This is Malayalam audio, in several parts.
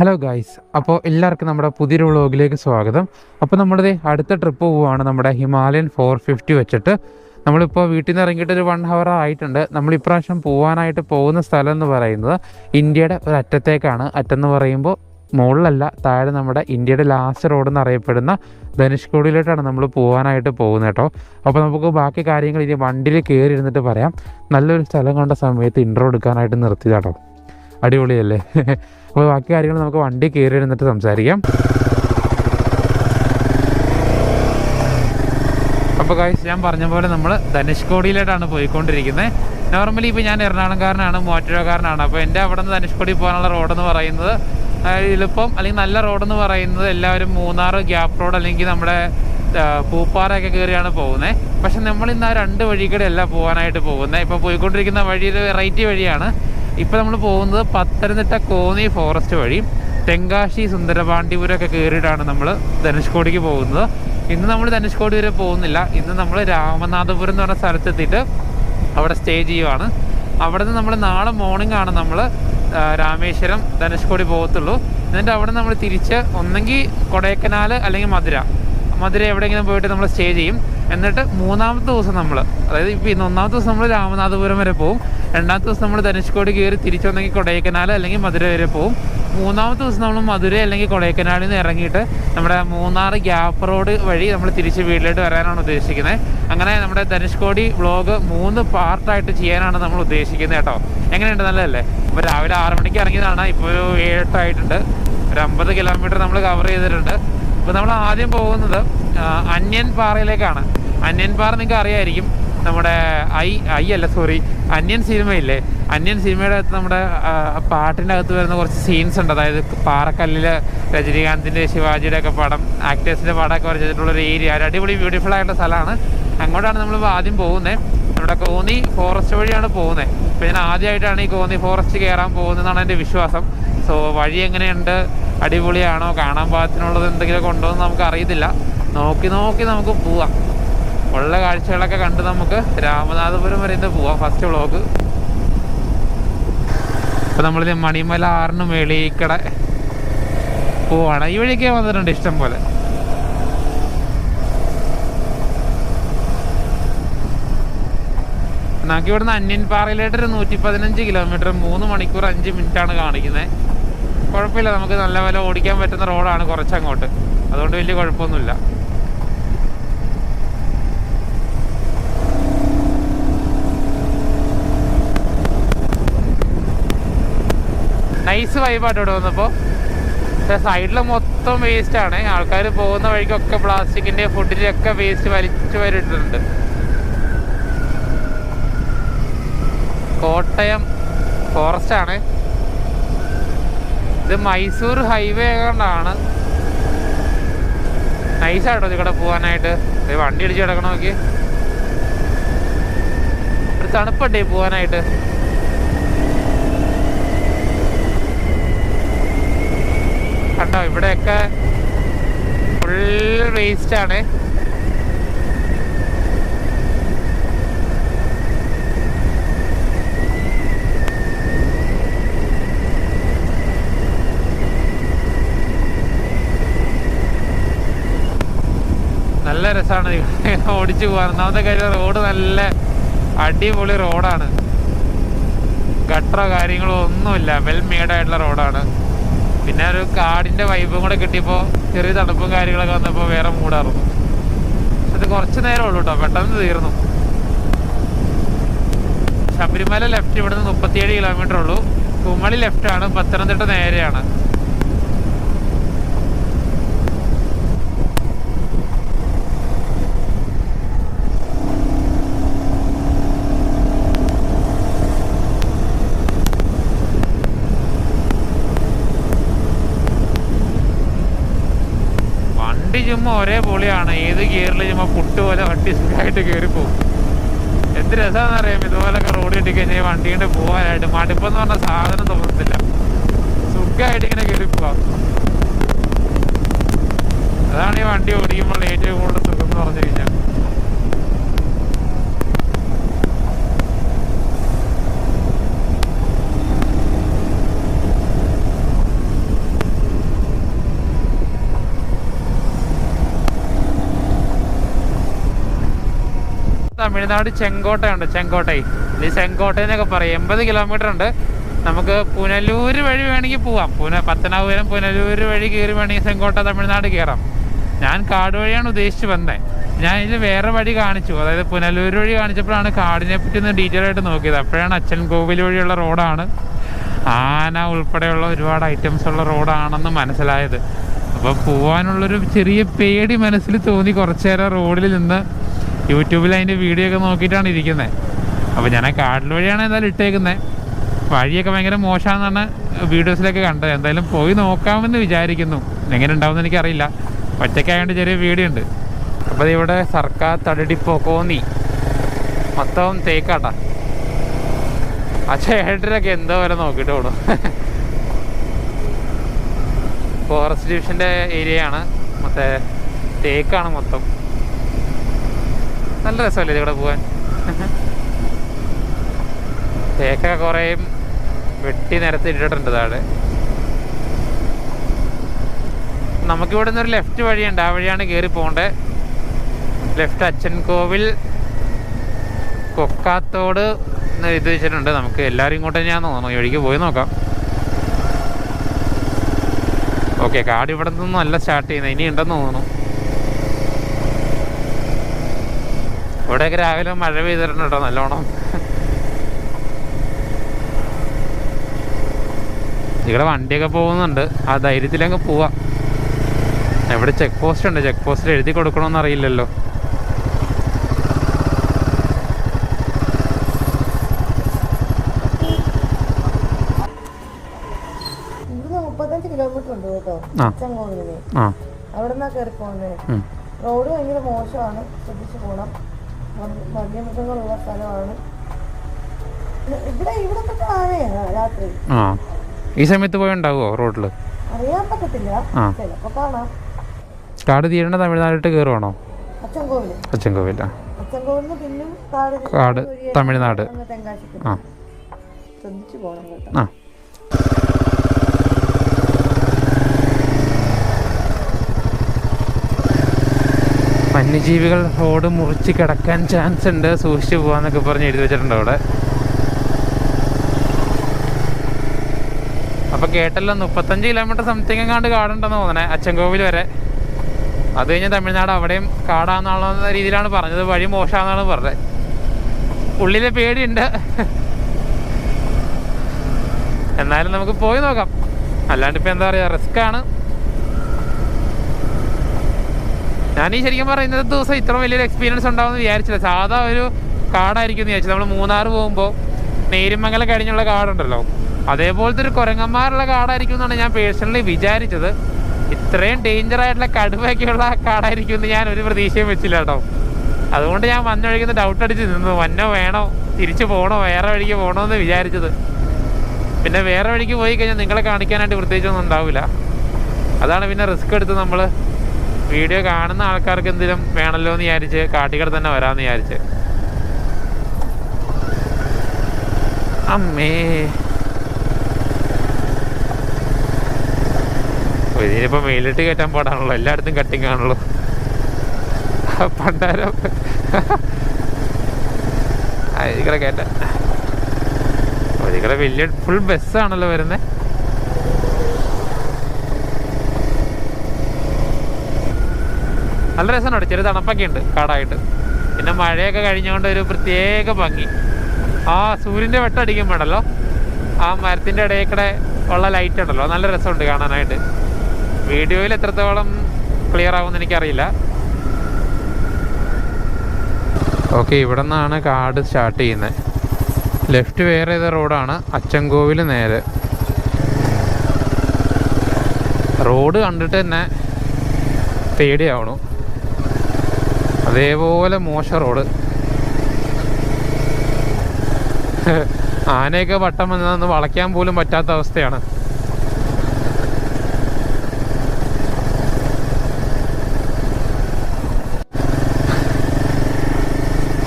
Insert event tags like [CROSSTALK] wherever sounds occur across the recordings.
ഹലോ ഗായ്സ് അപ്പോൾ എല്ലാവർക്കും നമ്മുടെ പുതിയൊരു വ്ളോഗിലേക്ക് സ്വാഗതം. അപ്പോൾ നമ്മുടെ അടുത്ത ട്രിപ്പ് പോവുകയാണ് നമ്മുടെ ഹിമാലയൻ ഫോർ ഫിഫ്റ്റി വെച്ചിട്ട്. നമ്മളിപ്പോൾ വീട്ടിൽ നിന്ന് ഇറങ്ങിയിട്ട് ഒരു വൺ ഹവർ ആയിട്ടുണ്ട്. നമ്മൾ ഇപ്രാവശ്യം പോകാനായിട്ട് പോകുന്ന സ്ഥലം എന്ന് പറയുന്നത് ഇന്ത്യയുടെ ഒരു അറ്റത്തേക്കാണ്. അറ്റെന്ന് പറയുമ്പോൾ മുകളിലല്ല താഴെ നമ്മുടെ ഇന്ത്യയുടെ ലാസ്റ്റ് റോഡ് എന്നറിയപ്പെടുന്ന ധനുഷ്കോടിയിലോട്ടാണ് നമ്മൾ പോകാനായിട്ട് പോകുന്നത് കേട്ടോ. അപ്പോൾ നമുക്ക് ബാക്കി കാര്യങ്ങൾ ഇനി വണ്ടിയിൽ കയറി ഇരുന്നിട്ട് പറയാം. നല്ലൊരു സ്ഥലം കണ്ട സമയത്ത് ഇൻട്രോ എടുക്കാനായിട്ട് നിർത്തിയതാട്ടോ. അടിപൊളിയല്ലേ? [LAUGHS] അപ്പോൾ ബാക്കി കാര്യങ്ങൾ നമുക്ക് വണ്ടി കയറി ഇരുന്നിട്ട് സംസാരിക്കാം. അപ്പോൾ കാഴ്ച ഞാൻ പറഞ്ഞ പോലെ നമ്മൾ ധനുഷ്കോടിയിലോട്ടാണ് പോയിക്കൊണ്ടിരിക്കുന്നത് നോർമലി ഇപ്പോൾ ഞാൻ എറണാകുളംകാരനാണ് മൂവാറ്റുപുഴക്കാരനാണ്. അപ്പോൾ എന്റെ അവിടെ നിന്ന് ധനുഷ്കോടി പോകാനുള്ള റോഡെന്ന് പറയുന്നത് എളുപ്പം അല്ലെങ്കിൽ നല്ല റോഡെന്ന് പറയുന്നത് എല്ലാവരും മൂന്നാർ ഗ്യാപ്പ് റോഡ് അല്ലെങ്കിൽ നമ്മുടെ പൂപ്പാറയൊക്കെ കയറിയാണ് പോകുന്നത് പക്ഷെ നമ്മൾ ഇന്ന് ആ രണ്ട് വഴി അല്ല പോകാനായിട്ട് പോകുന്നത് ഇപ്പോൾ പോയിക്കൊണ്ടിരിക്കുന്ന വഴി ഒരു വെറൈറ്റി വഴിയാണ്. ഇപ്പോൾ നമ്മൾ പോകുന്നത് പത്തനംതിട്ട കോന്നി ഫോറസ്റ്റ് വഴി. തെങ്കാശി സുന്ദരപാണ്ഡിപുരം ഒക്കെ കയറിയിട്ടാണ് നമ്മൾ ധനുഷ്കോടിക്ക് പോകുന്നത്. ഇന്ന് നമ്മൾ ധനുഷ്കോടി വരെ പോകുന്നില്ല. ഇന്ന് നമ്മൾ രാമനാഥപുരം എന്ന് പറഞ്ഞ സ്ഥലത്തെത്തിയിട്ട് അവിടെ സ്റ്റേ ചെയ്യുവാണ്. അവിടെ നിന്ന് നമ്മൾ നാളെ മോർണിംഗ് ആണ് നമ്മൾ രാമേശ്വരം ധനുഷ്കോടി പോകത്തുള്ളൂ. എന്നിട്ട് അവിടെ നമ്മൾ തിരിച്ച് ഒന്നെങ്കിൽ കൊടൈക്കനാൽ അല്ലെങ്കിൽ മധുര. മധുര എവിടെയെങ്കിലും പോയിട്ട് നമ്മൾ സ്റ്റേ ചെയ്യും. എന്നിട്ട് മൂന്നാമത്തെ ദിവസം നമ്മൾ അതായത് ഇപ്പോൾ ഇന്ന് ഒന്നാമത്തെ ദിവസം നമ്മൾ രാമനാഥപുരം വരെ പോകും. രണ്ടാമത്തെ ദിവസം നമ്മൾ ധനുഷ്കോടി കയറി തിരിച്ചു വന്നെങ്കിൽ കൊടൈക്കനാൽ അല്ലെങ്കിൽ മധുര വരെ പോകും മൂന്നാമത്തെ ദിവസം നമ്മൾ മധുര അല്ലെങ്കിൽ കൊടൈക്കനാലിൽ നിന്ന് ഇറങ്ങിയിട്ട് നമ്മുടെ മൂന്നാർ ഗ്യാപ്പ് റോഡ് വഴി നമ്മൾ തിരിച്ച് വീട്ടിലോട്ട് വരാനാണ് ഉദ്ദേശിക്കുന്നത്. അങ്ങനെ നമ്മുടെ ധനുഷ്കോടി വ്ളോഗ് മൂന്ന് പാർട്ടായിട്ട് ചെയ്യാനാണ് നമ്മൾ ഉദ്ദേശിക്കുന്നത് കേട്ടോ. എങ്ങനെയുണ്ട്? നല്ലതല്ലേ? അപ്പോൾ രാവിലെ ആറ് മണിക്ക് ഇറങ്ങിയതാണ്. ഇപ്പോൾ ഒരു ഏഴെട്ടായിട്ടുണ്ട് ഒരു അമ്പത് കിലോമീറ്റർ നമ്മൾ കവർ ചെയ്തിട്ടുണ്ട്. അപ്പോൾ നമ്മൾ ആദ്യം പോകുന്നത് അന്യൻ പാറയിലേക്കാണ് അന്യൻ പാറ നിങ്ങൾക്ക് അറിയായിരിക്കും. നമ്മുടെ ഐ ഐ അല്ല സോറി അന്യൻ സിനിമയില്ലേ അന്യൻ സിനിമയുടെ അകത്ത് നമ്മുടെ പാട്ടിന്റെ അകത്ത് വരുന്ന കുറച്ച് സീൻസ് ഉണ്ട്. അതായത് പാറക്കല്ലിൽ രജനീകാന്തിന്റെ ശിവാജിയുടെ ഒക്കെ പടം ആക്ടേഴ്സിന്റെ പടമൊക്കെ വരച്ചിട്ടുള്ള ഒരു ഏരിയ ഒരു അടിപൊളി ബ്യൂട്ടിഫുൾ ആയിട്ടുള്ള സ്ഥലമാണ്. അങ്ങോട്ടാണ് നമ്മൾ ആദ്യം പോകുന്നത് നമ്മുടെ കോന്നി ഫോറസ്റ്റ് വഴിയാണ് പോകുന്നത് അപ്പോൾ ഞാൻ ആദ്യമായിട്ടാണ് ഈ കോന്നി ഫോറസ്റ്റ് കയറാൻ പോകുന്നതെന്നാണ് എന്റെ വിശ്വാസം. സോ വഴി എങ്ങനെയുണ്ട്? അടിപൊളിയാണോ? കാണാൻ പാകത്തിനുള്ളത് എന്തെങ്കിലുമൊക്കെ ഉണ്ടോ നമുക്ക് അറിയത്തില്ല. നോക്കി നോക്കി നമുക്ക് പോവാം. ഉള്ള കാഴ്ചകളൊക്കെ കണ്ട് നമുക്ക് രാമനാഥപുരം വരെ ഇന്ന് പോവാം ഫസ്റ്റ് വ്ളോഗ് ഇപ്പം നമ്മൾ മണിമല ആറിന് മേളീക്കട പോവാണ്. ഈ വഴിയൊക്കെ വന്നിട്ടുണ്ട് ഇഷ്ടം പോലെ. നമുക്ക് ഇവിടുന്ന് അന്യൻ പാറയിലായിട്ട് ഒരു നൂറ്റി പതിനഞ്ച് കിലോമീറ്റർ മൂന്ന് മണിക്കൂർ അഞ്ച് മിനിറ്റ് ആണ് കാണിക്കുന്നത് കുഴപ്പമില്ല നമുക്ക് നല്ല പോലെ ഓടിക്കാൻ പറ്റുന്ന റോഡാണ് കുറച്ചങ്ങോട്ട്. അതുകൊണ്ട് വലിയ കുഴപ്പമൊന്നുമില്ല. നൈസ് വൈബാട്ടോ ഇവിടെ വന്നപ്പോൾ സൈഡിൽ മൊത്തം വേസ്റ്റ് ആണ്. ആൾക്കാർ പോകുന്ന വഴിക്കൊക്കെ പ്ലാസ്റ്റിക്കിന്റെ ഫുഡിന്റെയൊക്കെ വേസ്റ്റ് വലിച്ചു വരിട്ടുണ്ട് കോട്ടയം ഫോറസ്റ്റ് ആണ്. ഇത് മൈസൂർ ഹൈവേ കൊണ്ടാണ് നൈസാട്ടോ ഇവിടെ പോകാനായിട്ട് വണ്ടി ഇടിച്ച് കിടക്കണമെങ്കിൽ ഒരു തണുപ്പുണ്ടേ പോകാനായിട്ട് കണ്ടോ? ഇവിടെയൊക്കെ ഫുൾ വേസ്റ്റ് ആണ്. നല്ല രസമാണ് [LAUGHS] ഓടിച്ചു പോകാൻ. ഒന്നാമത്തെ കാര്യം റോഡ് നല്ല അടിപൊളി റോഡാണ് ഗട്ടറോ കാര്യങ്ങളോ ഒന്നുമില്ല. വെൽ മെയ്ഡ് ആയിട്ടുള്ള റോഡാണ് പിന്നെ ഒരു കാടിന്റെ വൈബും കൂടെ കിട്ടിയപ്പോൾ ചെറിയ തണുപ്പും കാര്യങ്ങളൊക്കെ വന്നപ്പോൾ വേറെ മൂടാറുന്നു അത് കുറച്ച് നേരം ഉള്ളൂ കേട്ടോ പെട്ടെന്ന് തീർന്നു. ശബരിമല ലെഫ്റ്റ് ഇവിടുന്ന് മുപ്പത്തിയേഴ് കിലോമീറ്റർ ഉള്ളൂ. കുമളി ലെഫ്റ്റ് ആണ്. പത്തനംതിട്ട നേരെയാണ്. വണ്ടി ചുമ്മാ ഒരേ പൊളിയാണ്. ഏത് ഗിയറിൽ ചുമ്മാ പുട്ട് പോലെ വണ്ടി സുഖമായിട്ട് പോകും. എന്ത് രസമാണെന്ന് അറിയാം ഇതുപോലൊക്കെ റോഡ് കിട്ടി കഴിഞ്ഞാൽ വണ്ടി കൊണ്ട് പോകാനായിട്ട് മടുപ്പെന്ന് പറഞ്ഞ സാധനം തോന്നത്തില്ല. സുഖമായിട്ട് ഇങ്ങനെ കയറി പോവാം. അതാണ് ഈ വണ്ടി ഓടിക്കുമ്പോൾ ഏറ്റവും കൂടുതൽ സുഖം എന്ന് പറഞ്ഞു കഴിഞ്ഞാൽ തമിഴ്നാട് ചെങ്കോട്ടയുണ്ട് ചെങ്കോട്ടൈ. ഈ ചെങ്കോട്ട എന്നൊക്കെ പറയും. എൺപത് കിലോമീറ്റർ ഉണ്ട്. നമുക്ക് പുനലൂര് വഴി വേണമെങ്കിൽ പോവാം. പുന പത്തനാപുരം പുനലൂര് വഴി കയറി വേണമെങ്കിൽ ചെങ്കോട്ട തമിഴ്നാട് കയറാം. ഞാൻ കാട് വഴിയാണ് ഉദ്ദേശിച്ച് വന്നത് ഞാൻ ഇതിൽ വേറെ വഴി കാണിച്ചു. അതായത് പുനലൂർ വഴി കാണിച്ചപ്പോഴാണ് കാടിനെ പറ്റി ഒന്ന് ഡീറ്റെയിൽ ആയിട്ട് നോക്കിയത്. അപ്പോഴാണ് അച്ഛൻ കോവിൽ വഴിയുള്ള റോഡാണ്. ആന ഉൾപ്പെടെയുള്ള ഒരുപാട് ഐറ്റംസ് ഉള്ള റോഡാണെന്ന് മനസ്സിലായത്. അപ്പോൾ പോവാനുള്ളൊരു ചെറിയ പേടി മനസ്സിൽ തോന്നി കുറച്ചു നേരം റോഡിൽ നിന്ന് യൂട്യൂബിൽ അതിന്റെ വീഡിയോ ഒക്കെ നോക്കിയിട്ടാണ് ഇരിക്കുന്നത് അപ്പോൾ ഞാൻ ആ കാട്ടിൽ വഴിയാണ് എന്തായാലും ഇട്ടേക്കുന്നത് വഴിയൊക്കെ ഭയങ്കര മോശമാണെന്നാണ് വീഡിയോസിലൊക്കെ കണ്ടത്. എന്തായാലും പോയി നോക്കാമെന്ന് വിചാരിക്കുന്നു. എങ്ങനെ ഉണ്ടാവുമെന്ന് എനിക്കറിയില്ല. ഒറ്റയ്ക്കായതുകൊണ്ട് ചെറിയ വീഡിയോ ഉണ്ട്. അപ്പോൾ ഇവിടെ സർക്കാർ തടിപ്പോ കോന്നി മൊത്തം തേക്കാട്ടാ. ആ ചേട്ടനൊക്കെ എന്തോ വരെ നോക്കിയിട്ട് ഓടും ഫോറസ്റ്റ് ഡിവിഷന്റെ ഏരിയയാണ് മറ്റേ തേക്കാണ് മൊത്തം. നല്ല രസമല്ലേ ഇവിടെ പോകാൻ തേക്കൊക്കെ കുറേയും വെട്ടി നിരത്തി ഇട്ടിട്ടുണ്ട് താഴെ. നമുക്കിവിടെ നിന്ന് ഒരു ലെഫ്റ്റ് വഴിയുണ്ട്. ആ വഴിയാണ് കയറി പോകേണ്ടത് ലെഫ്റ്റ് അച്ഛൻ കോവിൽ കൊക്കാത്തോട് എഴുതി വെച്ചിട്ടുണ്ട്. നമുക്ക് എല്ലാവരും ഇങ്ങോട്ട് തന്നെയാന്ന് തോന്നുന്നു. വഴിക്ക് പോയി നോക്കാം. ഓക്കെ കാട് ഇവിടെ നിന്നും നല്ല സ്റ്റാർട്ട് ചെയ്യുന്നത്. ഇനി ഉണ്ടെന്ന് തോന്നുന്നു. ഇവിടെയൊക്കെ രാവിലെ മഴ പെയ്തിട്ടുണ്ട് കേട്ടോ നല്ലോണം. ഇവിടെ വണ്ടിയൊക്കെ പോകുന്നുണ്ട്. ആ ധൈര്യത്തിലങ്ങ് പോവാം. ഇവിടെ ചെക്ക് പോസ്റ്റ് ഉണ്ട്? ചെക്ക് പോസ്റ്റിൽ എഴുതി കൊടുക്കണമെന്ന് അറിയില്ലല്ലോ. മുപ്പത്തഞ്ച് കിലോമീറ്റർ ഉണ്ട് കേട്ടോ ആ. അവിടെ നിന്നാ കയറി പോകുന്നത്. റോഡ് ഭയങ്കര മോശമാണ്. ശ്രദ്ധിച്ചു പോകണം വന്യമൃഗങ്ങളുള്ള സ്ഥലമാണ്. ഇവിടെ ഇവിടെ തൊട്ട് ആനയാണ് രാത്രി. ആ. ഈ സമയത്ത് പോയി ഉണ്ടാവുമോ റോഡിൽ അറിയാൻ പറ്റത്തില്ല. ചിലപ്പോ കാണാം. കാട് തീരണ തമിഴ്നാട്ടിട്ട് കയറുവാണോ അച്ചൻകോവിൽ അച്ചൻകോവില്ല അച്ചൻകോവിലിന് പിന്നും കാട് കാട് തമിഴ്നാട്. ആ. ശ്രദ്ധിച്ചു പോകണം കേട്ടോ. ആ. വന്യജീവികൾ റോഡ് മുറിച്ച് കിടക്കാൻ ചാൻസ് ഉണ്ട്. സൂക്ഷിച്ചു പോവാന്നൊക്കെ പറഞ്ഞ് എഴുതി വെച്ചിട്ടുണ്ട് അവിടെ. അപ്പൊ കേട്ടല്ലോ മുപ്പത്തഞ്ച് കിലോമീറ്റർ സംതിങ് എങ്ങാണ്ട് കാടുണ്ടെന്ന് തോന്നണേ അച്ചൻകോവിൽ വരെ. അത് കഴിഞ്ഞ് തമിഴ്നാട് അവിടെയും കാടാന്നുള്ള രീതിയിലാണ് പറഞ്ഞത് വഴി മോശമാണെന്നാണ് പറഞ്ഞത്. ഉള്ളിലെ പേടിയുണ്ട്. എന്നാലും നമുക്ക് പോയി നോക്കാം. അല്ലാണ്ട് എന്താ പറയുക റിസ്ക് ആണ് ഞാൻ ഈ ശരിക്കും പറയുന്നത് ദിവസം ഇത്ര വലിയൊരു എക്സ്പീരിയൻസ് ഉണ്ടാവും എന്ന് വിചാരിച്ചില്ല. സാധാ ഒരു കാടായിരിക്കും എന്ന് വിചാരിച്ചു നമ്മൾ മൂന്നാർ പോകുമ്പോൾ നേരുമംഗലം കഴിഞ്ഞുള്ള കാടുണ്ടല്ലോ. അതേപോലത്തെ ഒരു കുരങ്ങന്മാരുള്ള കാടായിരിക്കും എന്നാണ് ഞാൻ പേഴ്സണലി വിചാരിച്ചത്. ഇത്രയും ഡേഞ്ചർ ആയിട്ടുള്ള കടുവയൊക്കെയുള്ള കാടായിരിക്കും എന്ന് ഞാൻ ഒരു പ്രതീക്ഷയും വെച്ചില്ല കേട്ടോ. അതുകൊണ്ട് ഞാൻ വന്നൊഴിക്കുന്ന ഡൗട്ട് അടിച്ച് നിന്നു. വന്നോ വേണോ? തിരിച്ചു പോകണോ വേറെ വഴിക്ക് പോകണോ എന്ന് വിചാരിച്ചത്. പിന്നെ വേറെ വഴിക്ക് പോയി കഴിഞ്ഞാൽ നിങ്ങളെ കാണിക്കാനായിട്ട് പ്രത്യേകിച്ചൊന്നും ഉണ്ടാവില്ല. അതാണ് പിന്നെ റിസ്ക് എടുത്ത് നമ്മൾ വീഡിയോ കാണുന്ന ആൾക്കാർക്ക് എന്തെങ്കിലും വേണമല്ലോ എന്ന് വിചാരിച്ച് കാട്ടിക്കട തന്നെ വരാമെന്ന് വിചാരിച്ച്. അമ്മേ. ഓ, ഇതിനിപ്പോ മേലിട്ട് കയറ്റാൻ പാടാണല്ലോ. എല്ലായിടത്തും കട്ടിങ് ആണല്ലോ. പണ്ടാരോ. ഇതിക്കടെ കയറ്റാം. ഓ, ഇതിക്കടെ വലിയ ഫുൾ ബസ്സാണല്ലോ വരുന്നത് നല്ല രസമുണ്ട്. ചെറിയ തണുപ്പൊക്കെ ഉണ്ട് കാടായിട്ട്. പിന്നെ മഴയൊക്കെ കഴിഞ്ഞുകൊണ്ട് ഒരു പ്രത്യേക ഭംഗി. ആ സൂര്യന്റെ വെട്ടം വേണ്ടല്ലോ ആ മരത്തിന്റെ ഇടയിൽ കൂടെ ഉള്ള ലൈറ്റ് ഉണ്ടല്ലോ നല്ല രസമുണ്ട് കാണാനായിട്ട്. വീഡിയോയിൽ എത്രത്തോളം ക്ലിയർ ആവുമെന്ന് എനിക്കറിയില്ല. ഓക്കെ ഇവിടെ നിന്നാണ് കാട് സ്റ്റാർട്ട് ചെയ്യുന്നത്. ലെഫ്റ്റ് വേറെ ഏത് റോഡാണ് അച്ചൻകോവിൽ നേരെ. റോഡ് കണ്ടിട്ട് തന്നെ പേടിയാവണു. അതേപോലെ മോശ റോഡ്. ആനയൊക്കെ വട്ടം വന്നതെന്ന് വളയ്ക്കാൻ പോലും പറ്റാത്ത അവസ്ഥയാണ്.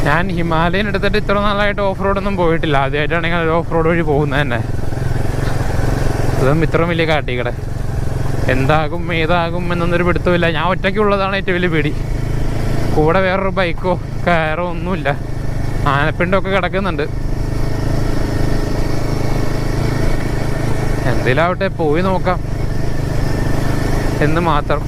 ഞാൻ ഹിമാലയൻ എടുത്തിട്ട് ഇത്ര നാളായിട്ട് ഓഫ് റോഡൊന്നും പോയിട്ടില്ല. ആദ്യമായിട്ടാണ് ഞാൻ ഓഫ് റോഡ് വഴി പോകുന്നത് തന്നെ. അതും ഇത്രയും വലിയ കാട്ടിക്കടെ എന്താകും ഏതാകും എന്നൊന്നൊരു പിടുത്തമില്ല ഞാൻ ഒറ്റയ്ക്കുള്ളതാണ് ഏറ്റവും വലിയ പേടി. കൂടെ വേറൊരു ബൈക്കോ കയറോ ഒന്നുമില്ല. ആനപ്പിണ്ടൊക്കെ കിടക്കുന്നുണ്ട്. എന്തിലാവട്ടെ പോയി നോക്കാം. എന്ന് മാത്രം.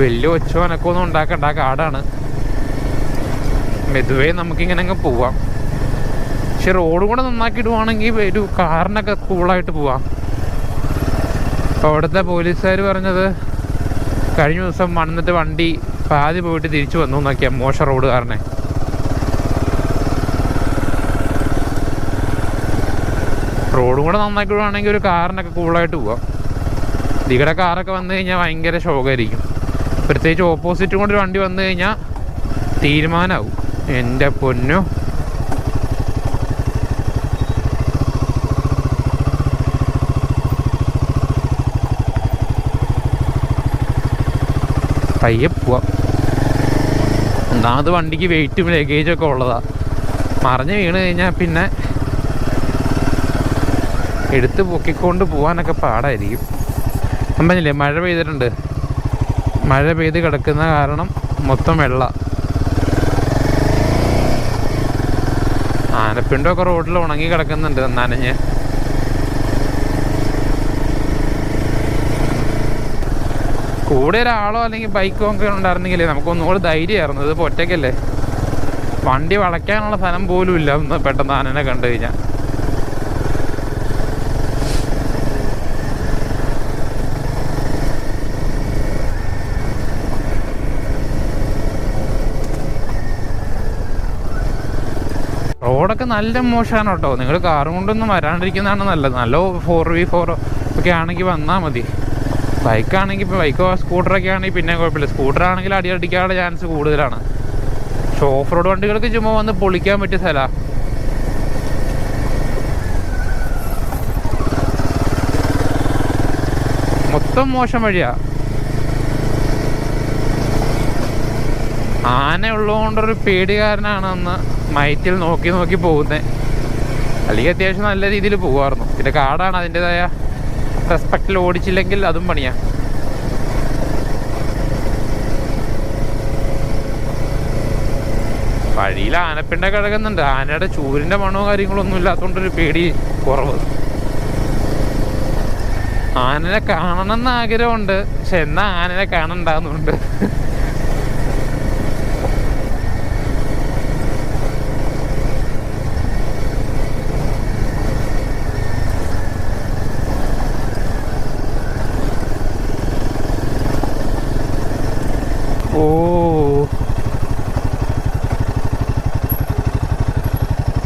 വലിയ ഒച്ചോ അനക്കോ ഒന്നും ഉണ്ടാക്കണ്ട കാടാണ്. മെതുവേ നമുക്കിങ്ങനെ അങ്ങ് പോവാം. പക്ഷെ റോഡ് കൂടെ നന്നാക്കിയിടുവാണെങ്കിൽ ഒരു കാറിനൊക്കെ കൂളായിട്ട് പോവാം. അപ്പോൾ അവിടുത്തെ പോലീസുകാർ പറഞ്ഞത് കഴിഞ്ഞ ദിവസം വന്നിട്ട് വണ്ടി പാതി പോയിട്ട് തിരിച്ചു വന്നു എന്നൊക്കെയാണ് മോശ റോഡ് കാരനെ റോഡും കൂടെ നന്നാക്കിയിടുവാണെങ്കിൽ ഒരു കാറിനൊക്കെ കൂളായിട്ട് പോവാം. ഇതികടെ കാറൊക്കെ വന്നു കഴിഞ്ഞാൽ ഭയങ്കര ശോകമായിരിക്കും. പ്രത്യേകിച്ച് ഓപ്പോസിറ്റ് കൊണ്ടൊരു വണ്ടി വന്നു കഴിഞ്ഞാൽ തീരുമാനമാവും. എന്റെ പൊന്നു. പയ്യെ പോവാം. ഒന്നാമത് വണ്ടിക്ക് വെയിറ്റും ലഗേജൊക്കെ ഉള്ളതാ. മറിഞ്ഞ് വീണ് കഴിഞ്ഞാൽ പിന്നെ എടുത്ത് പൊക്കിക്കൊണ്ട് പോകാനൊക്കെ പാടായിരിക്കും. ഞാൻ മഴ പെയ്തിട്ടുണ്ട്. മഴ പെയ്ത് കിടക്കുന്ന കാരണം മൊത്തം വെള്ള. ആനപ്പിണ്ടൊക്കെ റോഡിൽ ഉണങ്ങി കിടക്കുന്നുണ്ട് നനഞ്ഞ്. കൂടെ ഒരാളോ അല്ലെങ്കിൽ ബൈക്കോ ഒക്കെ ഉണ്ടായിരുന്നെങ്കിൽ നമുക്കൊന്നുകൂടെ ധൈര്യമായിരുന്നു. ഇത് ഒറ്റയ്ക്കല്ലേ? വണ്ടി വളയ്ക്കാനുള്ള സ്ഥലം പോലും ഇല്ല. ഒന്ന് പെട്ടെന്ന് ആനനെ കണ്ടു കഴിഞ്ഞാൽ. റോഡൊക്കെ നല്ല മോശമാണ് കേട്ടോ. നിങ്ങൾ കാറും കൊണ്ടൊന്നും വരാണ്ടിരിക്കുന്നതാണ് നല്ലത്. നല്ല ഫോർ വി ഫോർ ഒക്കെ ആണെങ്കിൽ വന്നാൽ മതി. ബൈക്കാണെങ്കിൽ ഇപ്പോൾ ബൈക്കോ സ്കൂട്ടറൊക്കെ ആണെങ്കിൽ പിന്നെ കുഴപ്പമില്ല. സ്കൂട്ടറാണെങ്കിൽ അടി അടിക്കാനുള്ള ചാൻസ് കൂടുതലാണ്. പക്ഷെ ഓഫ് റോഡ് വണ്ടികൾക്ക് ചുമ്മാ വന്ന് പൊളിക്കാൻ പറ്റിയ സ്ഥലമാണ് മൊത്തം മോശം വഴിയാ. ആന ഉള്ളതുകൊണ്ടൊരു പേടികാരനാണ് അന്ന് മൈറ്റിൽ നോക്കി നോക്കി പോകുന്നത് അല്ലെങ്കിൽ അത്യാവശ്യം നല്ല രീതിയിൽ പോകുമായിരുന്നു പിന്നെ കാടാണ് അതിന്റെതായ റെസ്പെക്റ്റിൽ ഓടിച്ചില്ലെങ്കിൽ അതും പണിയാ. വഴിയിൽ ആനപ്പിണ്ട കിടക്കുന്നുണ്ട്. ആനയുടെ ചൂരിന്റെ കാര്യങ്ങളും കാര്യങ്ങളൊന്നും ഇല്ലാത്തതുകൊണ്ടൊരു പേടി കുറവ്. ആനനെ കാണണം എന്ന് ആഗ്രഹമുണ്ട്. പക്ഷെ എന്നാ ആനനെ കാണണ്ടാന്നുണ്ട്.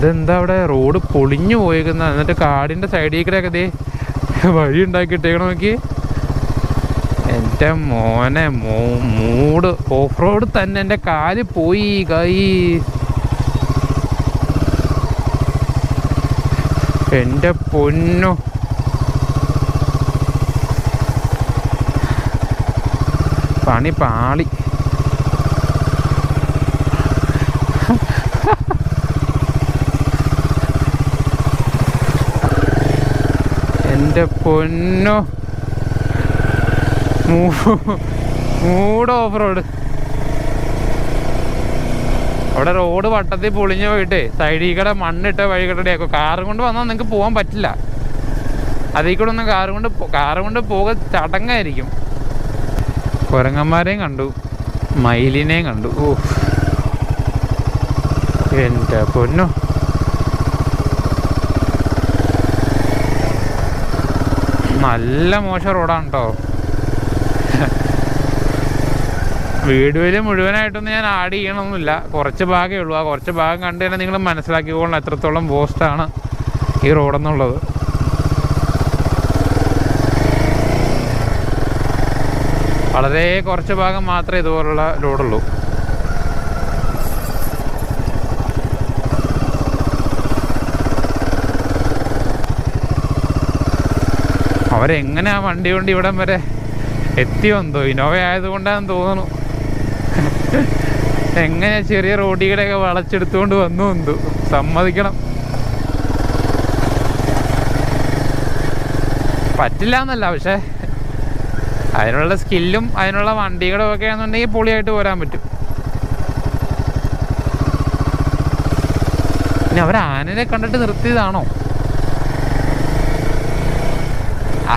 ഇതെന്താ അവിടെ റോഡ് പൊളിഞ്ഞു പോയേക്കുന്ന? എന്നിട്ട് കാടിന്റെ സൈഡിൽ കൂടെ ഒക്കെ ദേ വഴി ഉണ്ടാക്കിയിട്ടേക്കണ നോക്കി എന്റെ മോനെ മൂട് ഓഫ് റോഡ് തന്നെ എന്റെ കാൽ പോയി കൈ. എന്റെ പൊന്നു. പണി പാളി. എന്റെ പൊന്നു. മൂട് ഓഫ് റോഡ് അവിടെ റോഡ് വട്ടത്തിൽ പൊളിഞ്ഞു പോയിട്ട് സൈഡിൽ കൂടെ മണ്ണിട്ട വഴി കൂടെയൊക്കെ കാറും കൊണ്ട് വന്നാൽ നിങ്ങൾക്ക് പോകാൻ പറ്റില്ല. അതിൽ കൂടെ ഒന്നും കാറും കൊണ്ട് കാറും കൊണ്ട് പോക ചടങ്ങായിരിക്കും. കുരങ്ങന്മാരെയും കണ്ടു. മയിലിനെയും കണ്ടു. ഓ. എന്റെ പൊന്നു. നല്ല മോശം റോഡാണ് കേട്ടോ വീഡിയോയിൽ മുഴുവനായിട്ടൊന്നും ഞാൻ ആഡ് ചെയ്യണമെന്നില്ല കുറച്ച് ഭാഗമേ ഉള്ളൂ. ആ കുറച്ച് ഭാഗം കണ്ടു തന്നെ നിങ്ങൾ മനസ്സിലാക്കിക്കോളണം എത്രത്തോളം പോസ്റ്റാണ് ഈ റോഡെന്നുള്ളത്. വളരെ കുറച്ച് ഭാഗം മാത്രമേ ഇതുപോലുള്ള റോഡുള്ളൂ അവരെങ്ങനെ ആ വണ്ടി കൊണ്ട് ഇവിടം വരെ എത്തി വന്നു? ഇനോവ ആയതുകൊണ്ടാന്ന് തോന്നുന്നു. എങ്ങനെ ചെറിയ റോഡികളെയൊക്കെ വളച്ചെടുത്തുകൊണ്ട് വന്നു എന്തോ? സമ്മതിക്കണം. പറ്റില്ല എന്നല്ല പക്ഷേ അതിനുള്ള സ്കില്ലും അതിനുള്ള വണ്ടികളും ഒക്കെ ആണെന്നുണ്ടെങ്കിൽ പൊളിയായിട്ട് പോരാൻ പറ്റും. പിന്നെ അവർ കണ്ടിട്ട് നിർത്തിയതാണോ ആ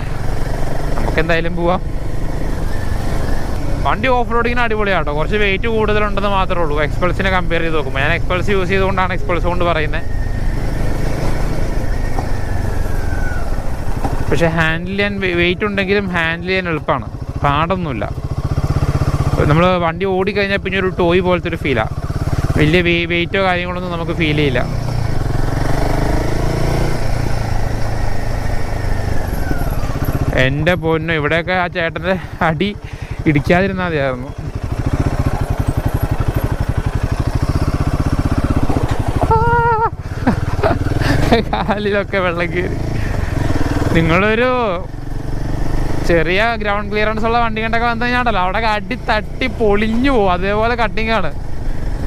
നമുക്ക് എന്തായാലും പോവാം. വണ്ടി ഓഫ് റോഡിങ്ങിന് അടിപൊളിയാട്ടോ. കുറച്ച് വെയിറ്റ് കൂടുതലുണ്ടെന്ന് മാത്രമേ ഉള്ളൂ. എക്സ്പൾസിനെ കമ്പയർ ചെയ്ത് നോക്കുമ്പോൾ ഞാൻ എക്സ്പൾസ് യൂസ് ചെയ്തുകൊണ്ടാണ് എക്സ്പൾസ് കൊണ്ട് പറയുന്നത് പക്ഷെ ഹാൻഡിൽ ചെയ്യാൻ വെയിറ്റ് ഉണ്ടെങ്കിലും ഹാൻഡിൽ ചെയ്യാൻ എളുപ്പമാണ് പാടൊന്നുമില്ല. നമ്മൾ വണ്ടി ഓടിക്കഴിഞ്ഞാൽ പിന്നെ ഒരു ടോയ് പോലത്തെ ഒരു ഫീലാണ് വലിയ വെയിറ്റോ കാര്യങ്ങളൊന്നും നമുക്ക് ഫീൽ ചെയ്യില്ല. എന്റെ പൊന്നു ഇവിടെയൊക്കെ ആ ചേട്ടന്റെ അടി ഇടിക്കാതിരുന്നാൽ മതിയായിരുന്നു കാലിലൊക്കെ വെള്ളം കയറി നിങ്ങളൊരു ചെറിയ ഗ്രൗണ്ട് ക്ലിയറൻസ് ഉള്ള വണ്ടി കണ്ടൊക്കെ വന്നു കഴിഞ്ഞാണ്ടല്ലോ അവിടെ അടി തട്ടി പൊളിഞ്ഞു പോകും അതേപോലെ കട്ടിങ്ങാണ്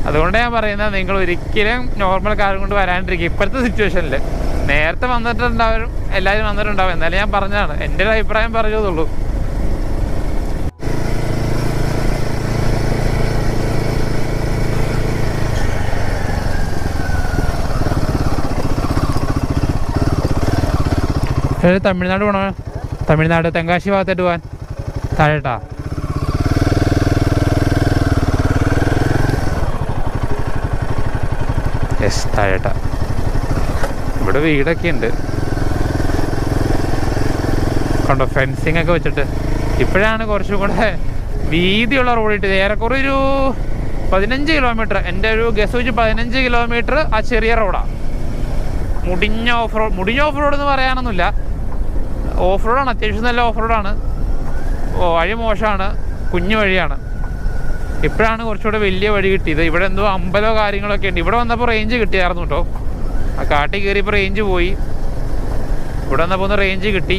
അതുകൊണ്ട് ഞാൻ പറയുന്നത് നിങ്ങൾ ഒരിക്കലും നോർമൽ കാറും കൊണ്ട് വരാണ്ടിരിക്കും ഇപ്പോഴത്തെ സിറ്റുവേഷനിൽ നേരത്തെ വന്നിട്ടുണ്ടാവും എല്ലാവരും വന്നിട്ടുണ്ടാവും. എന്നാലും ഞാൻ പറഞ്ഞതാണ് എന്റെ ഒരു അഭിപ്രായം പറഞ്ഞതുള്ളൂ ഒരു തമിഴ്നാട് പോണോ? തമിഴ്നാട് തെങ്കാശി ഭാഗത്തായിട്ട് പോകാൻ താഴേട്ടാ. യെസ് താഴേട്ടാ. ഇവിടെ വീടൊക്കെ ഉണ്ട്. കണ്ടോ ഫെൻസിങ് ഒക്കെ വെച്ചിട്ട്. ഇപ്പോഴാണ് കുറച്ചും കൂടെ വീതിയുള്ള റോഡ് ഇട്ടത് ഏറെക്കുറെ ഒരു പതിനഞ്ച് കിലോമീറ്റർ എന്റെ ഒരു ഗസ് വെച്ച് പതിനഞ്ച് കിലോമീറ്റർ ആ ചെറിയ റോഡാണ് മുടിഞ്ഞ ഓഫ് റോഡ് മുടിഞ്ഞ ഓഫ് റോഡ് എന്ന് പറയാനൊന്നുമില്ല. ഓഫ് റോഡാണ് അത്യാവശ്യം നല്ല ഓഫ് റോഡാണ് വഴി മോശമാണ് കുഞ്ഞു വഴിയാണ്. ഇപ്പോഴാണ് കുറച്ചുകൂടെ വലിയ വഴി കിട്ടിയത്. ഇവിടെ എന്തോ അമ്പലോ കാര്യങ്ങളൊക്കെ ഉണ്ട്. ഇവിടെ വന്നപ്പോൾ റേഞ്ച് കിട്ടിയായിരുന്നു കേട്ടോ ആ കാട്ടിൽ കയറിയപ്പോൾ റേഞ്ച് പോയി. ഇവിടെ വന്നപ്പോൾ ഒന്ന് റേഞ്ച് കിട്ടി.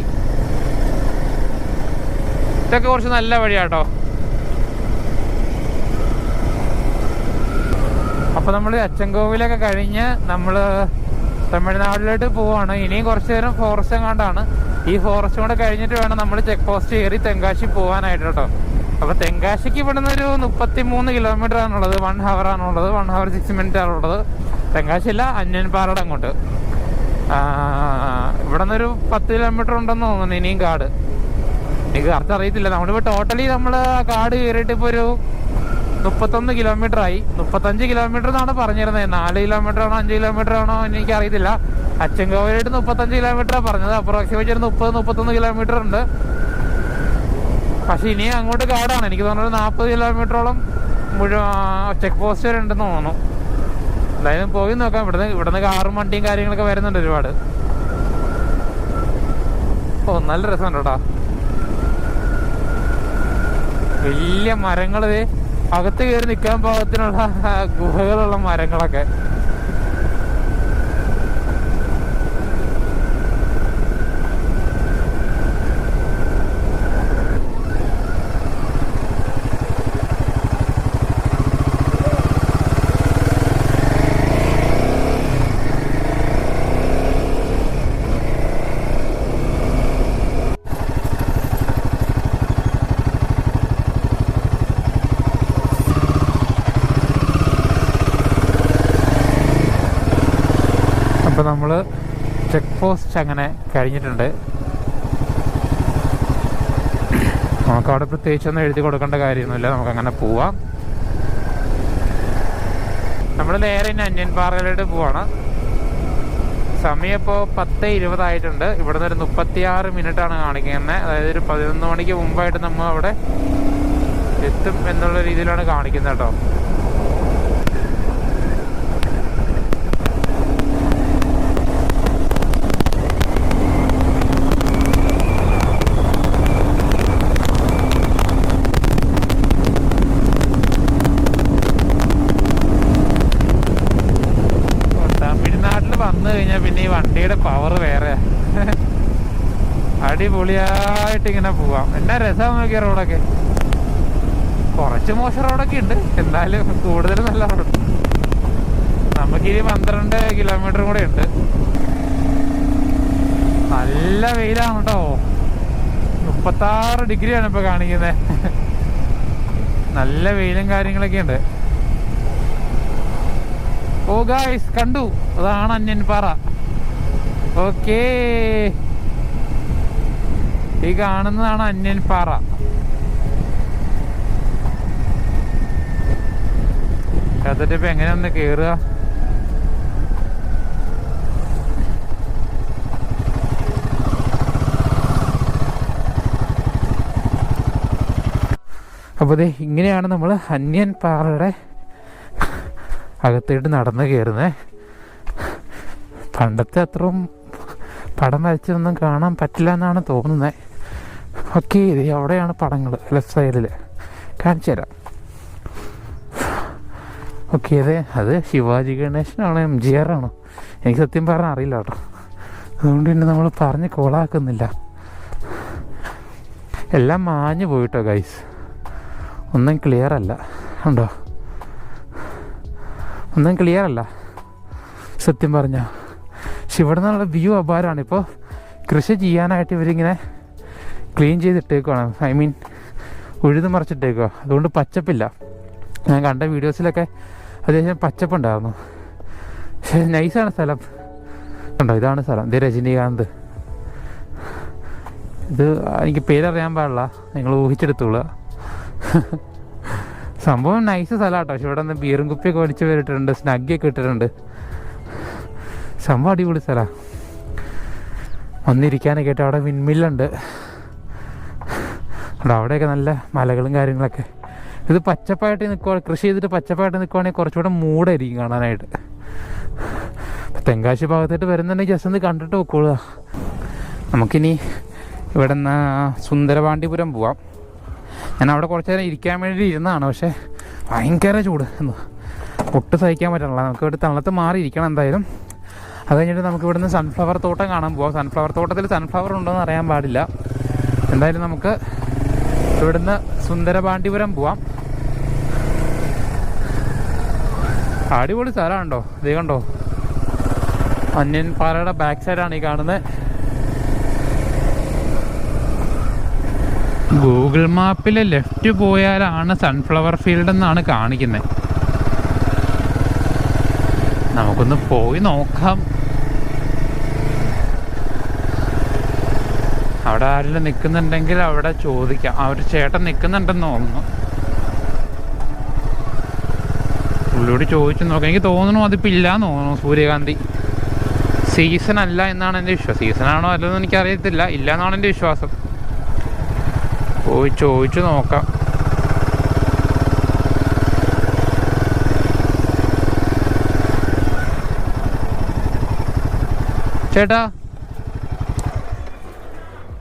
ഇതൊക്കെ കുറച്ച് നല്ല വഴിയാട്ടോ. അപ്പോൾ നമ്മൾ അച്ചൻകോവിലൊക്കെ കഴിഞ്ഞ് നമ്മൾ തമിഴ്നാട്ടിലോട്ട് പോവാണ്. ഇനിയും കുറച്ച് നേരം ഫോറസ്റ്റ് എങ്ങാണ്ടാണ്. ഈ ഫോറസ്റ്റ് കൂടെ കഴിഞ്ഞിട്ട് വേണം നമ്മൾ ചെക്ക് പോസ്റ്റ് കയറി തെങ്കാശി പോകാനായിട്ട് കേട്ടോ. അപ്പോൾ തെങ്കാശിക്ക് ഇവിടുന്ന് ഒരു മുപ്പത്തി മൂന്ന് കിലോമീറ്റർ ആണുള്ളത്. വൺ ഹവർ ആണുള്ളത്. വൺ ഹവർ സിക്സ് മിനിറ്റ് ആണുള്ളത്. തെങ്കാശി അല്ല അന്യൻപാറയുടെ അങ്ങോട്ട്. ഇവിടെ നിന്നൊരു പത്ത് കിലോമീറ്റർ ഉണ്ടെന്ന് തോന്നുന്നു ഇനിയും കാട്. എനിക്ക് കറക്റ്റ് അറിയത്തില്ല. നമ്മളിപ്പോൾ ടോട്ടലി നമ്മൾ ആ കാട് കയറിയിട്ട് ഇപ്പൊ ഒരു മുപ്പത്തൊന്ന് കിലോമീറ്റർ ആയി. മുപ്പത്തഞ്ച് കിലോമീറ്റർ എന്നാണ് പറഞ്ഞിരുന്നത്. നാല് കിലോമീറ്റർ ആണോ അഞ്ച് കിലോമീറ്റർ ആണോ എനിക്ക് അറിയത്തില്ല അച്ചൻകോവിലായിട്ട് മുപ്പത്തഞ്ച് കിലോമീറ്റർ പറഞ്ഞത്. അപ്രോക്സിമേറ്റ് ഒരു മുപ്പത് മുപ്പത്തൊന്ന് കിലോമീറ്റർ ഉണ്ട്. പക്ഷെ ഇനി അങ്ങോട്ട് കാടാണ്. എനിക്ക് തോന്നുന്നത് നാൽപ്പത് കിലോമീറ്ററോളം മുഴുവൻ ചെക്ക് പോസ്റ്റ് വരെ ഉണ്ടെന്ന് തോന്നുന്നു. എന്തായാലും പോയി നോക്കാം. ഇവിടുന്ന് ഇവിടുന്ന് കാറും വണ്ടിയും കാര്യങ്ങളൊക്കെ വരുന്നുണ്ട് ഒരുപാട്. ഓ നല്ല രസമുണ്ട് കേട്ടോ വലിയ മരങ്ങൾ അകത്ത് കയറി നിൽക്കാൻ പാകത്തിനുള്ള ഗുഹകളുള്ള മരങ്ങളൊക്കെ അപ്പോൾ നമ്മൾ ചെക്ക് പോസ്റ്റ് അങ്ങനെ കഴിഞ്ഞിട്ടുണ്ട്. നമുക്ക് അവിടെ പ്രത്യേകിച്ചൊന്നും എഴുതി കൊടുക്കേണ്ട കാര്യമൊന്നുമില്ല. നമുക്ക് അങ്ങനെ പോവാം. നമ്മൾ നേരെ ഇനി അന്യൻപാറയിലോട്ട് പോവാണ്. സമയം ഇപ്പോൾ പത്ത് ഇരുപതായിട്ടുണ്ട്. നിന്ന് ഒരു മുപ്പത്തിയാറ് മിനിറ്റ് ആണ് കാണിക്കുന്നത്. അതായത് ഒരു പതിനൊന്ന് മണിക്ക് മുമ്പായിട്ട് നമ്മൾ അവിടെ എത്തും എന്നുള്ള രീതിയിലാണ് കാണിക്കുന്നത് കേട്ടോ തമിഴ്നാട്ടിൽ വന്നു കഴിഞ്ഞാൽ പിന്നെ ഈ വണ്ടിയുടെ പവർ വേറെ അടിപൊളിയായിട്ട് ഇങ്ങനെ പോവാം. എന്നാ രസം നോക്കിയ റോഡൊക്കെ. കുറച്ച് മോശം റോഡൊക്കെ ഉണ്ട്. എന്നാലും കൂടുതൽ നല്ല റോഡ്. നമുക്കിനി പന്ത്രണ്ട് കിലോമീറ്റർ കൂടെ ഉണ്ട്. നല്ല വെയിലാണ് കേട്ടോ മുപ്പത്താറ് ഡിഗ്രിയാണ് ഇപ്പൊ കാണിക്കുന്നത് നല്ല വെയിലും കാര്യങ്ങളൊക്കെ ഉണ്ട്. ഓ ഗായ്സ് കണ്ടു. അതാണ് അന്യൻ പാറ ഓക്കേ ഈ കാണുന്നതാണ് അന്യൻ പാറ. എന്നിട്ട് എങ്ങനെ ഒന്ന് കേറുക? അപ്പോൾ ദേ ഇങ്ങനെയാണ് നമ്മൾ അന്യൻ പാറയുടെ അകത്തേട്ട് നടന്ന് കയറുന്നത് പണ്ടത്തെ അത്രയും പടം വരച്ചതൊന്നും കാണാൻ പറ്റില്ല എന്നാണ് തോന്നുന്നത് ഓക്കെ ഇത് അവിടെയാണ് പടങ്ങൾ ലെഫ്റ്റ് സൈഡിൽ കാണിച്ചു തരാം. ഓക്കെ അതെ അത് ശിവാജി ഗണേശനാണോ എം ജി ആർ ആണോ. എനിക്ക് സത്യം പറഞ്ഞാൽ അറിയില്ല കേട്ടോ. അതുകൊണ്ട് തന്നെ നമ്മൾ പറഞ്ഞ് കോളാക്കുന്നില്ല. എല്ലാം മാഞ്ഞു പോയിട്ടോ ഗൈസ് ഒന്നും ക്ലിയർ അല്ല. ഉണ്ടോ? ഒന്നും ക്ലിയർ അല്ല. സത്യം പറഞ്ഞാൽ പക്ഷെ ഇവിടെ നിന്നുള്ള വ്യൂ അപാരമാണ്. ഇപ്പോൾ കൃഷി ചെയ്യാനായിട്ട് ഇവരിങ്ങനെ ക്ലീൻ ചെയ്തിട്ടേക്കുവാണ്. ഐ മീൻ ഉഴുത് മറിച്ചിട്ടേക്കുക അതുകൊണ്ട് പച്ചപ്പില്ല. ഞാൻ കണ്ട വീഡിയോസിലൊക്കെ അത്യാവശ്യം പച്ചപ്പുണ്ടായിരുന്നു. പക്ഷേ നൈസാണ് സ്ഥലം. ഉണ്ടോ ഇതാണ് സ്ഥലം. ഇത് രജനീകാന്ത്. ഇത് എനിക്ക് പേരറിയാൻ പാടില്ല. നിങ്ങൾ ഊഹിച്ചെടുത്തോളുക സംഭവം നൈസ് സ്ഥലമാട്ടോ. പക്ഷെ ഇവിടെ നിന്ന് ബീറും കുപ്പിയൊക്കെ വലിച്ചു വരിട്ടുണ്ട് സ്നഗ്ഗിയൊക്കെ ഇട്ടിട്ടുണ്ട്. സംഭവം അടിപൊളി സ്ഥലമാണ് വന്നിരിക്കാനൊക്കെ ആയിട്ട് അവിടെ വിൻമില്ലുണ്ട് അവിടെ അവിടെയൊക്കെ നല്ല മലകളും കാര്യങ്ങളൊക്കെ. ഇത് പച്ചപ്പായിട്ട് നിൽക്കുക കൃഷി ചെയ്തിട്ട് പച്ചപ്പായിട്ട് നിൽക്കുവാണെങ്കിൽ കുറച്ചുകൂടെ മൂടായിരിക്കും കാണാനായിട്ട്. തെങ്കാശി ഭാഗത്തായിട്ട് വരുന്നുണ്ടെങ്കിൽ ജസ്റ്റ് ഒന്ന് കണ്ടിട്ട് പോയിക്കോളുക നമുക്കിനി ഇവിടെ നിന്ന് സുന്ദരപാണ്ഡിപുരം പോവാം. ഞാൻ അവിടെ കുറച്ച് നേരം ഇരിക്കാൻ വേണ്ടി ഇരുന്നതാണ് പക്ഷേ ഭയങ്കര ചൂട്. എന്ന് ഒട്ടും സഹിക്കാൻ പറ്റണില്ല. നമുക്ക് ഇവിടെ തണുത്ത് മാറി ഇരിക്കണം എന്തായാലും. അത് കഴിഞ്ഞിട്ട് നമുക്ക് ഇവിടുന്ന് സൺഫ്ലവർ തോട്ടം കാണാൻ പോവാം. സൺഫ്ലവർ തോട്ടത്തിൽ സൺഫ്ലവർ ഉണ്ടോ എന്ന് അറിയാൻ പാടില്ല. എന്തായാലും നമുക്ക് ഇവിടുന്ന് സുന്ദരപാണ്ഡിപുരം പോവാം. അടിപൊളി സ്ഥലമുണ്ടോ ഇത് കണ്ടോ? അന്യൻ പാറയുടെ ബാക്ക് സൈഡാണ് ഈ കാണുന്നത്. ഗൂഗിൾ മാപ്പിൽ ലെഫ്റ്റ് പോയാലാണ് സൺഫ്ലവർ ഫീൽഡ് എന്നാണ് കാണിക്കുന്നത്. നമുക്കൊന്ന് പോയി നോക്കാം. അവിടെ ആരെങ്കിലും നിൽക്കുന്നുണ്ടെങ്കിൽ അവിടെ ചോദിക്കാം. ആ ഒരു ചേട്ടൻ നിൽക്കുന്നുണ്ടെന്ന് തോന്നുന്നു. പുള്ളിയോട് ചോദിച്ചു നോക്കാം. എനിക്ക് തോന്നുന്നു അതിപ്പോൾ ഇല്ലാന്ന് തോന്നുന്നു സൂര്യകാന്തി. സീസൺ അല്ല എന്നാണ് എന്റെ വിശ്വാസം. സീസണാണോ അല്ലെന്ന് എനിക്കറിയത്തില്ല. ഇല്ല എന്നാണ് എന്റെ വിശ്വാസം. പോയി ചോദിച്ചു നോക്കാം. ചേട്ടാ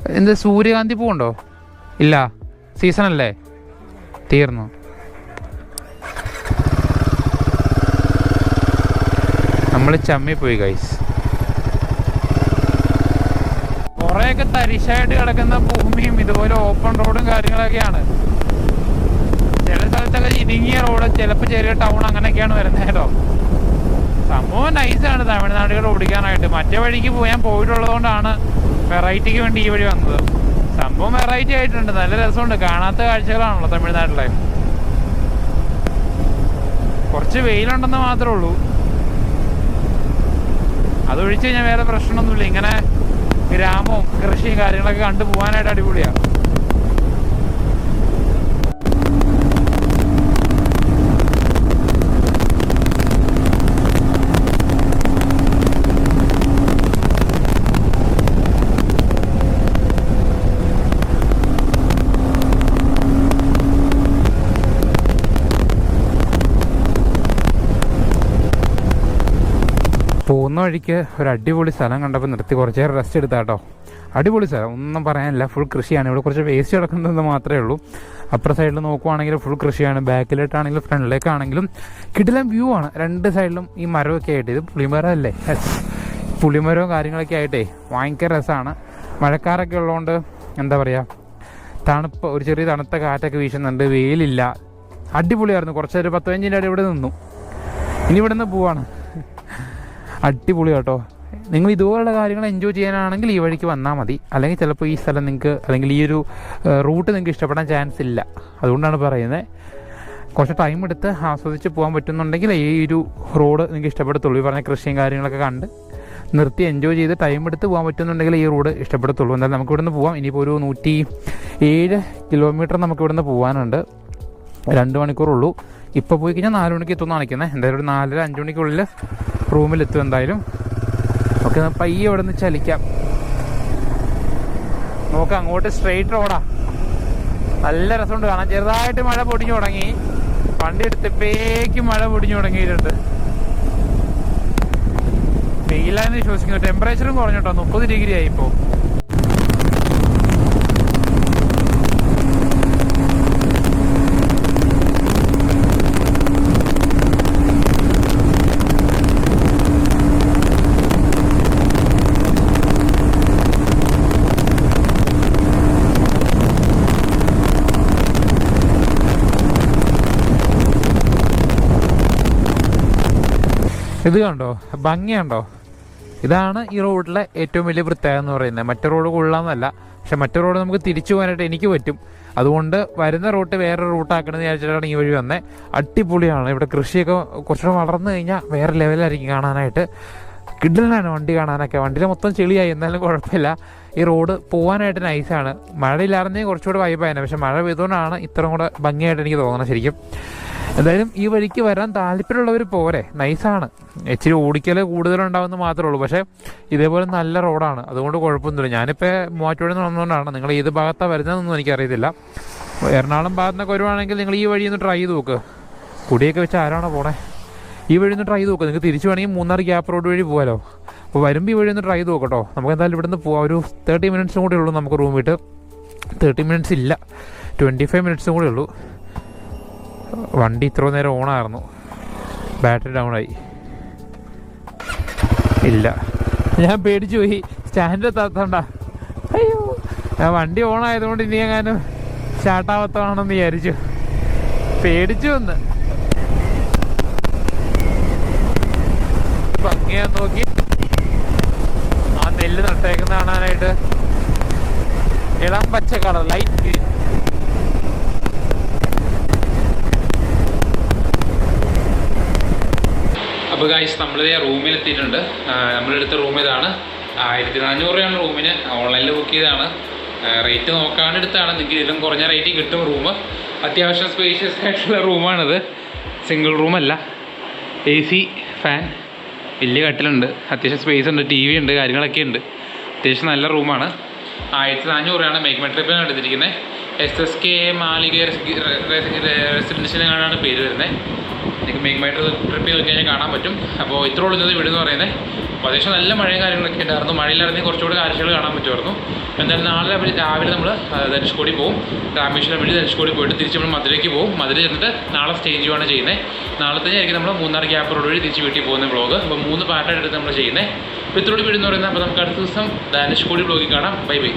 എന്ത് സൂര്യകാന്തി പൂവുണ്ടോ? ഇല്ല. സീസൺ അല്ലേ തീർന്നു. നമ്മൾ ചമ്മി പോയി ഗൈസ് കുറേയൊക്കെ തരിശായിട്ട് കിടക്കുന്ന ഭൂമിയും ഇതുപോലെ ഓപ്പൺ റോഡും കാര്യങ്ങളൊക്കെയാണ്. ചില സ്ഥലത്തൊക്കെ ഇടുങ്ങിയ റോഡ് ചിലപ്പോൾ ചെറിയ ടൗൺ അങ്ങനെയൊക്കെയാണ് വരുന്നത് കേട്ടോ. സംഭവം നൈസാണ് തമിഴ്നാടുകൾ ഓടിക്കാനായിട്ട്. മറ്റേ വഴിക്ക് പോയാൻ പോയിട്ടുള്ളത് കൊണ്ടാണ് വെറൈറ്റിക്ക് വേണ്ടി ഈ വഴി വന്നത്. സംഭവം വെറൈറ്റി ആയിട്ടുണ്ട്. നല്ല രസമുണ്ട്. കാണാത്ത കാഴ്ചകളാണല്ലോ തമിഴ്നാട്ടിലെ. കുറച്ച് വെയിലുണ്ടെന്ന് മാത്രമേ ഉള്ളൂ. അതൊഴിച്ച് കഴിഞ്ഞാൽ വേറെ പ്രശ്നമൊന്നുമില്ല. ഇങ്ങനെ ഗ്രാമവും കൃഷിയും കാര്യങ്ങളൊക്കെ കണ്ടു പോകാനായിട്ട് അടിപൊളിയാണ് പോകുന്ന വഴിക്ക് ഒരു അടിപൊളി സ്ഥലം കണ്ടപ്പോൾ നിർത്തി കുറച്ച് നേരം റെസ്റ്റ് എടുത്താട്ടോ അടിപൊളി സ്ഥലം ഒന്നും പറയാനില്ല ഫുൾ കൃഷിയാണ്. ഇവിടെ കുറച്ച് വേസ്റ്റ് കിടക്കുന്നത് മാത്രമേ ഉള്ളൂ. അപ്പുറ സൈഡിൽ നോക്കുവാണെങ്കിൽ ഫുൾ കൃഷിയാണ്. ബാക്കിലോട്ടാണെങ്കിലും ഫ്രണ്ടിലേക്കാണെങ്കിലും കിടിലം വ്യൂ ആണ്. രണ്ട് സൈഡിലും ഈ മരമൊക്കെ ആയിട്ട്. ഇത് പുളിമരം അല്ലേ പുളിമരവും കാര്യങ്ങളൊക്കെ ആയിട്ടേ ഭയങ്കര രസമാണ് മഴക്കാരൊക്കെ ഉള്ളതുകൊണ്ട് എന്താ പറയുക തണുപ്പ് ഒരു ചെറിയ തണുത്ത കാറ്റൊക്കെ വീശുന്നുണ്ട്. വെയിലില്ല. അടിപൊളിയായിരുന്നു. കുറച്ചൊരു പത്ത് പതിനഞ്ചിന്റെ അടി ഇവിടെ നിന്നു. ഇനി ഇവിടെ നിന്ന് പോവാണ്. അടിപൊളി കേട്ടോ. നിങ്ങൾ ഇതുപോലുള്ള കാര്യങ്ങൾ എൻജോയ് ചെയ്യാനാണെങ്കിൽ ഈ വഴിക്ക് വന്നാൽ മതി. അല്ലെങ്കിൽ ചിലപ്പോൾ ഈ സ്ഥലം നിങ്ങൾക്ക് അല്ലെങ്കിൽ ഈ ഒരു റൂട്ട് നിങ്ങൾക്ക് ഇഷ്ടപ്പെടാൻ ചാൻസ് ഇല്ല. അതുകൊണ്ടാണ് പറയുന്നത് കുറച്ച് ടൈം എടുത്ത് ആസ്വദിച്ച് പോകാൻ പറ്റുന്നുണ്ടെങ്കിൽ ഈ ഒരു റോഡ് നിങ്ങൾക്ക് ഇഷ്ടപ്പെടത്തുള്ളൂ. ഈ പറഞ്ഞ കൃഷിയും കാര്യങ്ങളൊക്കെ കണ്ട് നിർത്തി എൻജോയ് ചെയ്ത് ടൈം എടുത്ത് പോകാൻ പറ്റുന്നുണ്ടെങ്കിൽ ഈ റോഡ് ഇഷ്ടപ്പെടത്തുള്ളൂ. എന്തായാലും നമുക്ക് ഇവിടുന്ന് പോവാം. ഇനിയിപ്പോൾ ഒരു നൂറ്റി ഏഴ് കിലോമീറ്റർ നമുക്ക് ഇവിടുന്ന് പോകാനുണ്ട് രണ്ട് മണിക്കൂറുള്ളൂ. ഇപ്പോൾ പോയി കഴിഞ്ഞാൽ നാല് മണിക്ക് എത്തുമെന്ന് കാണിക്കുന്നത് എന്തായാലും ഒരു നാലര അഞ്ച് മണിക്കുള്ളിൽ റൂമിലെത്തും എന്തായാലും. ഓക്കെ പയ്യെ ഇവിടെ നിന്ന് ചലിക്കാം. നോക്കാം അങ്ങോട്ട് സ്ട്രെയിറ്റ് റോഡാ നല്ല രസമുണ്ട് കാണാൻ. ചെറുതായിട്ട് മഴ പൊടിഞ്ഞു തുടങ്ങി. വണ്ടി ഇപ്പേക്ക് മഴ പൊടിഞ്ഞു തുടങ്ങിയിട്ടുണ്ട്. വെയിലാന്ന് വിശ്വസിക്കുന്നു. ടെമ്പറേച്ചറും കുറഞ്ഞോട്ടോ മുപ്പത് ഡിഗ്രി ആയി ഇപ്പോൾ ഇത് കണ്ടോ? ഭംഗിയുണ്ടോ? ഇതാണ് ഈ റോഡിലെ ഏറ്റവും വലിയ പ്രത്യേകത എന്ന് പറയുന്നത്. മറ്റു റോഡ് കൊള്ളാമെന്നല്ല പക്ഷെ മറ്റു റോഡ് നമുക്ക് തിരിച്ചു പോകാനായിട്ട് എനിക്ക് പറ്റും. അതുകൊണ്ട് വരുന്ന റൂട്ട് വേറെ റൂട്ടാക്കണമെന്ന് വിചാരിച്ചിട്ടാണ് ഈ വഴി വന്നത് അടിപൊളിയാണ്. ഇവിടെ കൃഷിയൊക്കെ കുറച്ചുകൂടെ വളർന്നു കഴിഞ്ഞാൽ വേറെ ലെവലായിരിക്കും കാണാനായിട്ട്. കിഡലാണ് വണ്ടി കാണാനൊക്കെ. വണ്ടിയിൽ മൊത്തം ചെളിയായി. എന്നാലും കുഴപ്പമില്ല. ഈ റോഡ് പോകാനായിട്ട് നൈസാണ്. മഴയില്ലായിരുന്നെങ്കിൽ കുറച്ചുകൂടെ വൈബായിരുന്നു പക്ഷെ മഴ പെയ്തുകൊണ്ടാണ് ഇത്രയും കൂടെ ഭംഗിയായിട്ട് എനിക്ക് തോന്നുന്നത് ശരിക്കും. എന്തായാലും ഈ വഴിക്ക് വരാൻ താല്പര്യമുള്ളവർ പോരെ. നൈസാണ്. ഇച്ചിരി ഓടിക്കൽ കൂടുതലുണ്ടാവുമെന്ന് മാത്രമേ ഉള്ളൂ. പക്ഷേ ഇതേപോലെ നല്ല റോഡാണ്. അതുകൊണ്ട് കുഴപ്പമൊന്നുമില്ല. ഞാനിപ്പോൾ മൂവാറ്റുപുഴ നിന്ന് വന്നുകൊണ്ടാണ് നിങ്ങൾ ഏത് ഭാഗത്താണ് വരുന്നതെന്നൊന്നും എനിക്കറിയത്തില്ല. എറണാകുളം ഭാഗത്ത് നിന്നൊക്കെ വരുവാണെങ്കിൽ നിങ്ങൾ ഈ വഴി ഒന്ന് ട്രൈ ചെയ്ത് നോക്ക്. കുടിയൊക്കെ വെച്ച് ആരാണോ പോണേ? ഈ വഴി ഒന്ന് ട്രൈ ചെയ്ത് നോക്ക്. നിങ്ങൾക്ക് തിരിച്ചു വേണമെങ്കിൽ മൂന്നാർ ഗ്യാപ്പ് റോഡ് വഴി പോകാലോ അപ്പോൾ വരുമ്പോൾ വഴി ഒന്ന് ട്രൈ ചെയ്ത് നോക്കട്ടോ. നമുക്ക് എന്തായാലും ഇവിടുന്ന് പോവാം. ഒരു തേർട്ടി മിനിറ്റ്സും കൂടെ ഉള്ളൂ നമുക്ക് റൂം വിട്ട്. തേർട്ടി മിനിറ്റ്സ് ഇല്ല. ട്വന്റി ഫൈവ് മിനിറ്റ്സും കൂടെ ഉള്ളൂ. വണ്ടി ഇത്ര നേരം ഓണായിരുന്നു ബാറ്ററി ഡൗൺ ആയി. ഇല്ല. ഞാൻ പേടിച്ചു പോയി. സ്റ്റാൻഡ് എത്താത്തണ്ട. അയ്യോ. ഞാൻ വണ്ടി ഓൺ ആയതുകൊണ്ട് ഇനി എങ്ങാനും സ്റ്റാർട്ടാവത്താണെന്ന് വിചാരിച്ചു. പേടിച്ചു വന്ന്. ഭംഗിയാ നോക്കി. കാണാനായിട്ട്. ഇളം പച്ച കളർ ലൈറ്റ് ഗ്രീൻ അപ്പോൾ ഗായ്സ് നമ്മൾ റൂമിൽ എത്തിയിട്ടുണ്ട് നമ്മളെടുത്ത റൂം ഇതാണ്. ആയിരത്തി നാനൂറ് രൂപയാണ് റൂമിന് ഓൺലൈനിൽ ബുക്ക് ചെയ്തതാണ് റേറ്റ് നോക്കാണ്ട് എടുത്താണ്. നിങ്ങൾക്ക് ഇതിലും കുറഞ്ഞ റേറ്റ് കിട്ടും റൂം അത്യാവശ്യം സ്പേഷ്യസ് ആയിട്ടുള്ള റൂമാണിത് സിംഗിൾ റൂമല്ല എ സി ഫാൻ വലിയ കട്ടിലുണ്ട്. അത്യാവശ്യം സ്പേസ് ഉണ്ട്. ടി വി ഉണ്ട്. കാര്യങ്ങളൊക്കെ ഉണ്ട്. അത്യാവശ്യം നല്ല റൂമാണ്. ആയിരത്തി നാനൂറ് രൂപയാണ് മേക്ക് ട്രിപ്പിന് എടുത്തിരിക്കുന്നത് എസ് എസ് കെ മാളിക റെസിഡൻഷ്യലാണ് പേര് വരുന്നത് നിങ്ങൾക്ക് മേക്ക് മൈ ട്രിപ്പ് ചെയ്ത് കഴിഞ്ഞാൽ കാണാൻ പറ്റും. അപ്പോൾ ഇത്ര ഉള്ളത് വീട് എന്ന് പറയുന്നത് അപ്പോൾ അത്യാവശ്യം നല്ല മഴയും കാര്യങ്ങളൊക്കെ ഉണ്ടായിരുന്നു. മഴയിലിറങ്ങി കുറച്ചുകൂടി കാഴ്ചകൾ കാണാൻ പറ്റുമായിരുന്നു. എന്തായാലും നാളെ രാവിലെ നമ്മൾ ധനുഷ്കോടി പോകും രാമേശ്വരം വഴി ധനുഷ്കോടി പോയിട്ട് തിരിച്ച് നമ്മൾ മധുരയ്ക്ക് പോകും മധുര ചെന്നിട്ട് നാളെ സ്റ്റേ ചെയ്യുകയാണ് ചെയ്യുന്നത് നാളത്തെ ആയിരിക്കും നമ്മൾ മൂന്നാർ ഗ്യാപ്പ് റോഡ് വഴി തിരിച്ച് വീട്ടിൽ പോകുന്ന ബ്ലോഗ് അപ്പോൾ മൂന്ന് പാർട്ടായിട്ട് നമ്മൾ ചെയ്യുന്നത് അപ്പോൾ വീടെന്ന് വീട് എന്ന് പറയുന്നത്. അപ്പോൾ നമുക്ക് അടുത്ത ദിവസം ധനുഷ്കോടി ബ്ലോഗിൽ കാണാം. Bye bye.